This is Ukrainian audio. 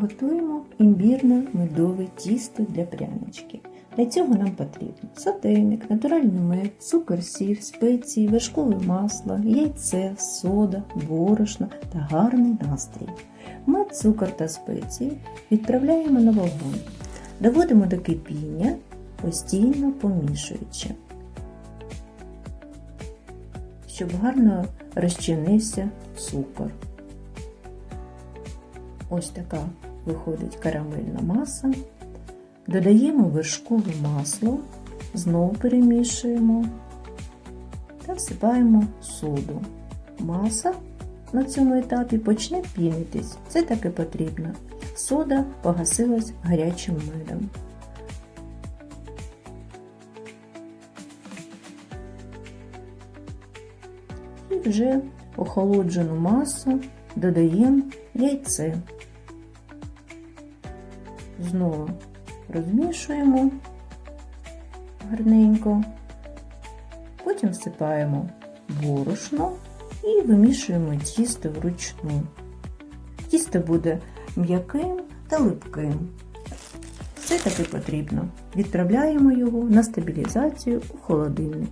Готуємо імбірно-медове тісто для прянички. Для цього нам потрібно сотейник, натуральний мед, цукор, сіль, спеції, вершкове масло, яйце, сода, борошно та гарний настрій. Мед, цукор та спеції відправляємо на вогонь. Доводимо до кипіння, постійно помішуючи, щоб гарно розчинився цукор. Ось така виходить карамельна маса. Додаємо вершкове масло, знову перемішуємо та всипаємо соду. Маса на цьому етапі почне пінитись. Це таки потрібно. Сода погасилась гарячим медом. І вже охолоджену масу додаємо яйце. Знову розмішуємо гарненько, потім всипаємо борошно і вимішуємо тісто вручну. Тісто буде м'яким та липким. Все таки потрібно. Відправляємо його на стабілізацію у холодильник.